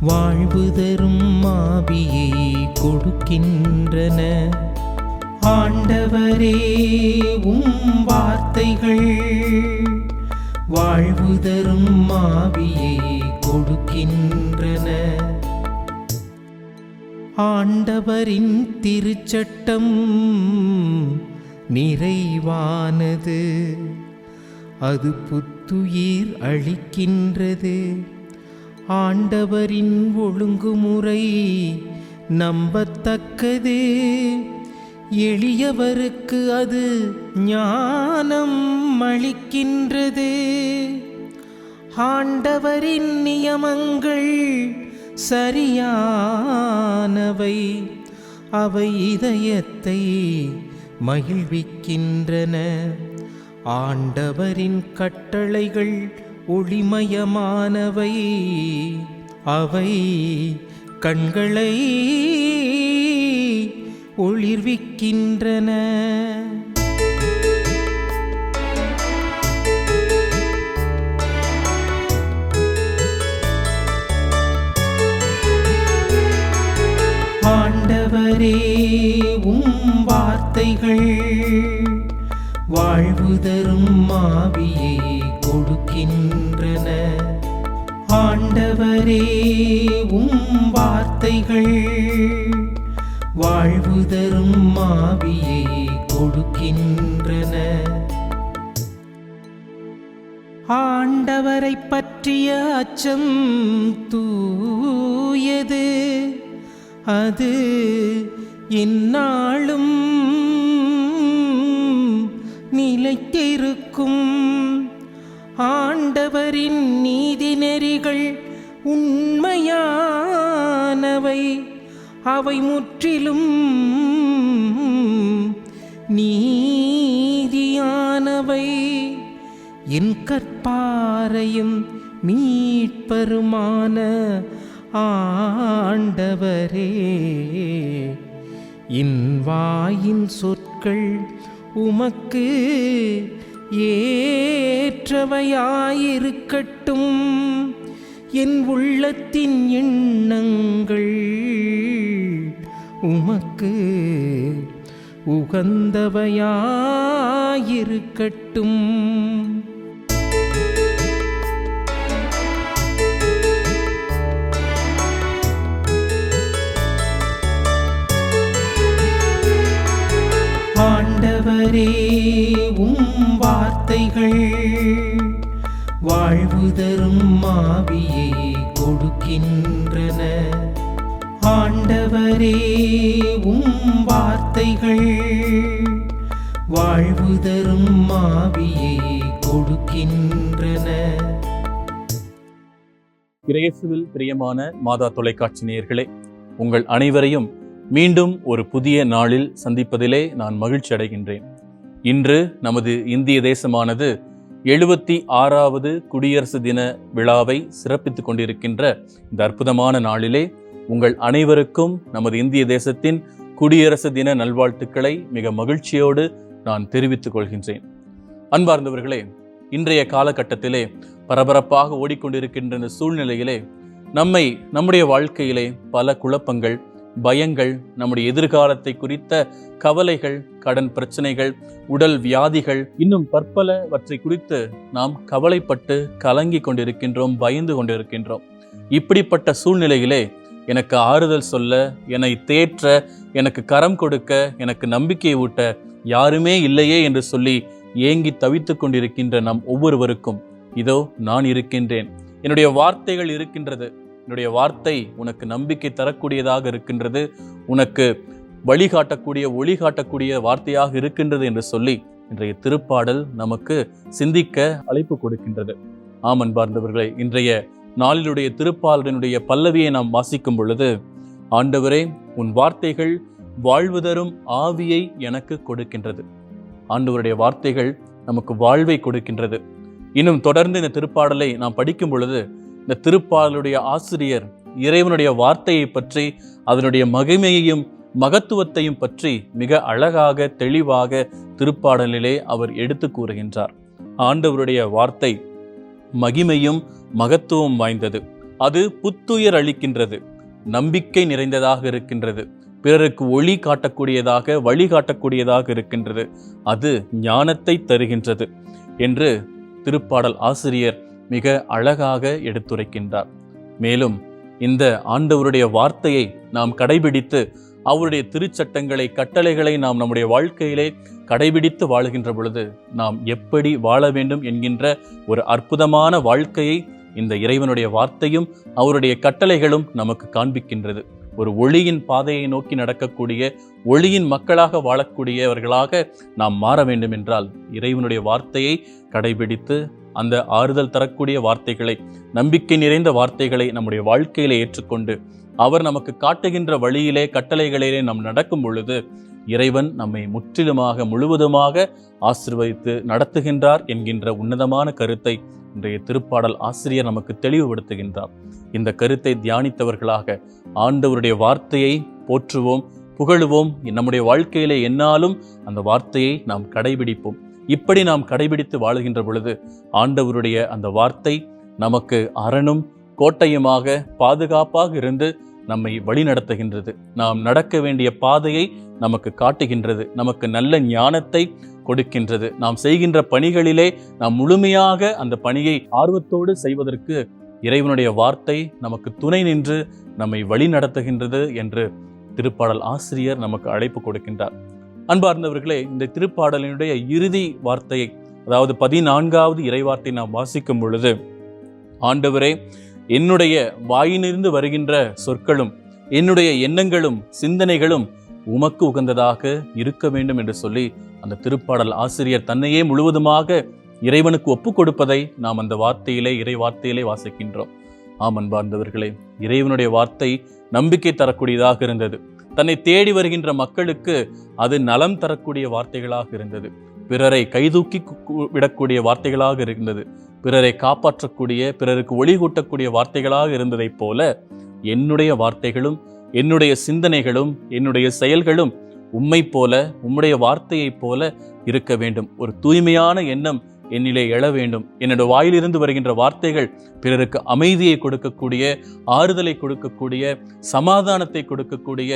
வாழ்வு தரும் மாவியை கொடுக்கின்றன. ஆண்டவரே உம் வார்த்தைகள் வாழ்வு தரும் மாவியை கொடுக்கின்றன. ஆண்டவரின் திருச்சட்டம் நிறைவானது. அது புத்துயிர் அளிக்கின்றது. ஆண்டவரின் ஒழுங்குமுறை நம்பத்தக்கது. எளியவருக்கு அது ஞானம் அளிக்கின்றது. ஆண்டவரின் நியமங்கள் சரியானவை. அவை இதயத்தை மகிழ்விக்கின்றன. ஆண்டவரின் கட்டளைகள் ஒளிமயமானவை. அவை கண்களை ஒளிர்விக்கின்றன. ஆண்டவரே உம் வார்த்தைகள் வாழ்வு தரும் மாவியை கொடுக்கின்றன. ஆண்டவரே உம் வார்த்தைகள் வாழ்வு தரும் மாவியை கொடுக்கின்றன. ஆண்டவரை பற்றிய அச்சம் தூயது. அது எந்நாளும் ஆண்டவரின் நீதி நெறிகள் உண்மையானவை. அவை முற்றிலும் நீதியானவை. என் கற்பாரையும் மீட்பருமான ஆண்டவரே. இன் வாயின் சொற்கள் உமக்கு ஏற்றவையாயிருக்கட்டும். என் உள்ளத்தின் எண்ணங்கள் உமக்கு உகந்தவையாயிருக்கட்டும். ஆண்டவரே உம் வார்த்தைகள் வாழ்வு தரும் மாவியை கொடுக்கின்றன. ஆண்டவரே உம் வார்த்தைகள் வாழ்வு தரும் மாவியை கொடுக்கின்றன. பிரியமான மாதா தொலைக்காட்சி நேயர்களே உங்கள் அனைவரையும் மீண்டும் ஒரு புதிய நாளில் சந்திப்பதிலே நான் மகிழ்ச்சி அடைகின்றேன். இன்று நமது இந்திய தேசமானது எழுபத்தி ஆறாவது குடியரசு தின விழாவை சிறப்பித்துக் கொண்டிருக்கின்ற இந்த அற்புதமான நாளிலே உங்கள் அனைவருக்கும் நமது இந்திய தேசத்தின் குடியரசு தின நல்வாழ்த்துக்களை மிக மகிழ்ச்சியோடு நான் தெரிவித்துக் கொள்கின்றேன். அன்பார்ந்தவர்களே இன்றைய காலகட்டத்திலே பரபரப்பாக ஓடிக்கொண்டிருக்கின்ற இந்த சூழ்நிலையிலே நம்மை நம்முடைய வாழ்க்கையிலே பல குழப்பங்கள் பயங்கள் நம்முடைய எதிர்காலத்தை குறித்த கவலைகள் கடன் பிரச்சனைகள் உடல் வியாதிகள் இன்னும் பற்பலவற்றை குறித்து நாம் கவலைப்பட்டு கலங்கி கொண்டிருக்கின்றோம் பயந்து கொண்டிருக்கின்றோம். இப்படிப்பட்ட சூழ்நிலையிலே எனக்கு ஆறுதல் சொல்ல என்னை தேற்ற எனக்கு கரம் கொடுக்க எனக்கு நம்பிக்கையை ஊட்ட யாருமே இல்லையே என்று சொல்லி ஏங்கி தவித்து கொண்டிருக்கின்ற நம் ஒவ்வொருவருக்கும் இதோ நான் இருக்கின்றேன். என்னுடைய வார்த்தைகள் இருக்கின்றது. என்னுடைய வார்த்தை உனக்கு நம்பிக்கை தரக்கூடியதாக இருக்கின்றது உனக்கு வழிகாட்டக்கூடிய ஒளி காட்டக்கூடிய வார்த்தையாக இருக்கின்றது என்று சொல்லி இன்றைய திருப்பாடல் நமக்கு சிந்திக்க அழைப்பு கொடுக்கின்றது. ஆம் அன்பார்ந்தவர்களே இன்றைய நாளிலுடைய திருப்பாடலினுடைய பல்லவியை நாம் வாசிக்கும் பொழுது ஆண்டவரே உன் வார்த்தைகள் வாழ்வு தரும் ஆவியை எனக்கு கொடுக்கின்றது. ஆண்டவருடைய வார்த்தைகள் நமக்கு வாழ்வை கொடுக்கின்றது. இன்னும் தொடர்ந்து இந்த திருப்பாடலை நாம் படிக்கும் பொழுது இந்த திருப்பாடலுடைய ஆசிரியர் இறைவனுடைய வார்த்தையை பற்றி அதனுடைய மகிமையையும் மகத்துவத்தையும் பற்றி மிக அழகாக தெளிவாக திருப்பாடலிலே அவர் எடுத்து கூறுகின்றார். ஆண்டவருடைய வார்த்தை மகிமையும் மகத்துவம் வாய்ந்தது. அது புத்துயிர் அளிக்கின்றது நம்பிக்கை நிறைந்ததாக இருக்கின்றது பிறருக்கு ஒளி காட்டக்கூடியதாக வழிகாட்டக்கூடியதாக இருக்கின்றது அது ஞானத்தை தருகின்றது என்று திருப்பாடல் ஆசிரியர் மிக அழகாக எடுத்துரைக்கின்றார். மேலும் இந்த ஆண்டவருடைய வார்த்தையை நாம் கடைபிடித்து அவருடைய திருச்சட்டங்களை கட்டளைகளை நாம் நம்முடைய வாழ்க்கையிலே கடைபிடித்து வாழுகின்ற பொழுது நாம் எப்படி வாழ வேண்டும் என்கின்ற ஒரு அற்புதமான வாழ்க்கையை இந்த இறைவனுடைய வார்த்தையும் அவருடைய கட்டளைகளும் நமக்கு காண்பிக்கின்றது. ஒரு ஒளியின் பாதையை நோக்கி நடக்கக்கூடிய ஒளியின் மக்களாக வாழக்கூடியவர்களாக நாம் மாற வேண்டும் என்றால் இறைவனுடைய வார்த்தையை கடைபிடித்து அந்த ஆறுதல் தரக்கூடிய வார்த்தைகளை நம்பிக்கை நிறைந்த வார்த்தைகளை நம்முடைய வாழ்க்கையில ஏற்றுக்கொண்டு அவர் நமக்கு காட்டுகின்ற வழியிலே கட்டளைகளிலே நாம் நடக்கும் பொழுது இறைவன் நம்மை முற்றிலுமாக முழுவதுமாக ஆசிர்வதித்து நடத்துகின்றார் என்கின்ற உன்னதமான கருத்தை இன்றைய திருப்பாடல் ஆசிரியர் நமக்கு தெளிவுபடுத்துகின்றார். இந்த கருத்தை தியானித்தவர்களாக ஆண்டவருடைய வார்த்தையை போற்றுவோம் புகழுவோம். நம்முடைய வாழ்க்கையிலே என்னாலும் அந்த வார்த்தையை நாம் கடைபிடிப்போம். இப்படி நாம் கடைபிடித்து வாழுகின்ற பொழுது ஆண்டவருடைய அந்த வார்த்தை நமக்கு அரணும் கோட்டையுமாக பாதுகாப்பாக இருந்து நம்மை வழிநடத்துகின்றது. நாம் நடக்க வேண்டிய பாதையை நமக்கு காட்டுகின்றது. நமக்கு நல்ல ஞானத்தை கொடுக்கின்றது. நாம் செய்கின்ற பணிகளிலே நாம் முழுமையாக அந்த பணியை ஆர்வத்தோடு செய்வதற்கு இறைவனுடைய வார்த்தை நமக்கு துணை நின்று நம்மை வழி நடத்துகின்றது என்று திருப்பாடல் ஆசிரியர் நமக்கு அழைப்பு கொடுக்கின்றார். அன்பார்ந்தவர்களே இந்த திருப்பாடலினுடைய இறுதி வார்த்தையை அதாவது பதினான்காவது இறைவார்த்தை நாம் வாசிக்கும் பொழுது ஆண்டவரே என்னுடைய வாயினிருந்து வருகின்ற சொற்களும் என்னுடைய எண்ணங்களும் சிந்தனைகளும் உமக்கு உகந்ததாக இருக்க வேண்டும் என்று சொல்லி அந்த திருப்பாடல் ஆசிரியர் தன்னையே முழுவதுமாக இறைவனுக்கு ஒப்பு கொடுப்பதை நாம் அந்த வார்த்தையிலே இறை வார்த்தையிலே வாசிக்கின்றோம். ஆம் அன்பார்ந்தவர்களே இறைவனுடைய வார்த்தை நம்பிக்கை தரக்கூடியதாக இருந்தது. தன்னை தேடி வருகின்ற மக்களுக்கு அது நலம் தரக்கூடிய வார்த்தைகளாக இருந்தது. பிறரை கைதூக்கி விடக்கூடிய வார்த்தைகளாக இருந்தது. பிறரை காப்பாற்றக்கூடிய பிறருக்கு ஒளி கூட்டக்கூடிய வார்த்தைகளாக இருந்ததைப் போல என்னுடைய வார்த்தைகளும் என்னுடைய சிந்தனைகளும் என்னுடைய செயல்களும் உம்மை போல உம்முடைய வார்த்தையைப் போல இருக்க வேண்டும். ஒரு தூய்மையான எண்ணம் என்னிலே எழ வேண்டும். என்னோட வாயிலிருந்து வருகின்ற வார்த்தைகள் பிறருக்கு அமைதியை கொடுக்கக்கூடிய ஆறுதலை கொடுக்கக்கூடிய சமாதானத்தை கொடுக்கக்கூடிய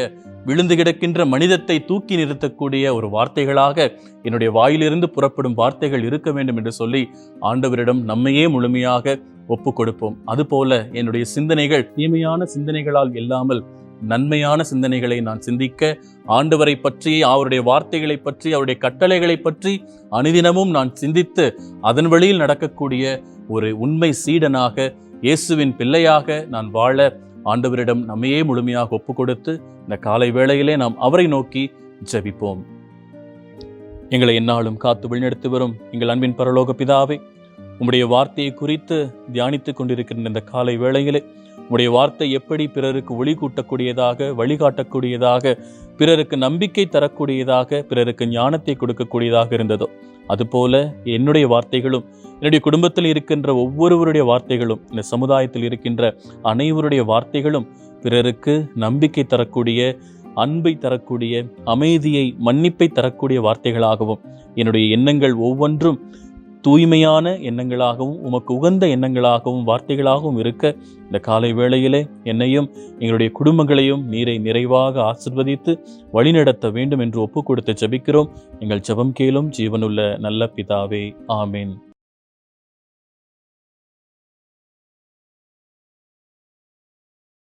விழுந்து கிடக்கின்ற மனிதத்தை தூக்கி நிறுத்தக்கூடிய ஒரு வார்த்தைகளாக என்னுடைய வாயிலிருந்து புறப்படும் வார்த்தைகள் இருக்க வேண்டும் என்று சொல்லி ஆண்டவரிடம் நம்மையே முழுமையாக ஒப்பு கொடுப்போம் அதுபோல என்னுடைய சிந்தனைகள் தீமையான சிந்தனைகளால் இல்லாமல் நன்மையான சிந்தனைகளை நான் சிந்திக்க ஆண்டவரை பற்றி அவருடைய வார்த்தைகளை பற்றி அவருடைய கட்டளைகளை பற்றி அனுதினமும் நான் சிந்தித்து அதன் வழியில் நடக்கக்கூடிய ஒரு உண்மை சீடனாக இயேசுவின் பிள்ளையாக நான் வாழ ஆண்டவரிடம் நம்மையே முழுமையாக ஒப்பு கொடுத்து இந்த காலை வேளையிலே நாம் அவரை நோக்கி ஜபிப்போம். எங்களை எந்நாளும் காத்து வழிநடத்தி வரும் எங்கள் அன்பின் பரலோக பிதாவை உம்முடைய வார்த்தையை குறித்து தியானித்துக் கொண்டிருக்கின்ற இந்த காலை வேளையிலே உடைய வார்த்தை எப்படி பிறருக்கு ஒளி கூட்டக்கூடியதாக வழிகாட்டக்கூடியதாக பிறருக்கு நம்பிக்கை தரக்கூடியதாக பிறருக்கு ஞானத்தை கொடுக்கக்கூடியதாக இருந்ததோ அதுபோல என்னுடைய வார்த்தைகளும் என்னுடைய குடும்பத்தில் இருக்கின்ற ஒவ்வொருவருடைய வார்த்தைகளும் இந்த சமுதாயத்தில் இருக்கின்ற அனைவருடைய வார்த்தைகளும் பிறருக்கு நம்பிக்கை தரக்கூடிய அன்பை தரக்கூடிய அமைதியை மன்னிப்பை தரக்கூடிய வார்த்தைகளாகவும் என்னுடைய எண்ணங்கள் ஒவ்வொன்றும் தூய்மையான எண்ணங்களாகவும் உமக்கு உகந்த எண்ணங்களாகவும் வார்த்தைகளாகவும் இருக்க இந்த காலை வேளையிலே என்னையும் எங்களுடைய குடும்பங்களையும் நீரை நிறைவாக ஆசிர்வதித்து வழிநடத்த வேண்டும் என்று ஒப்பு கொடுத்து ஜபிக்கிறோம். எங்கள் ஜெபம் கேளும் ஜீவனுள்ள நல்ல பிதாவே. ஆமேன்.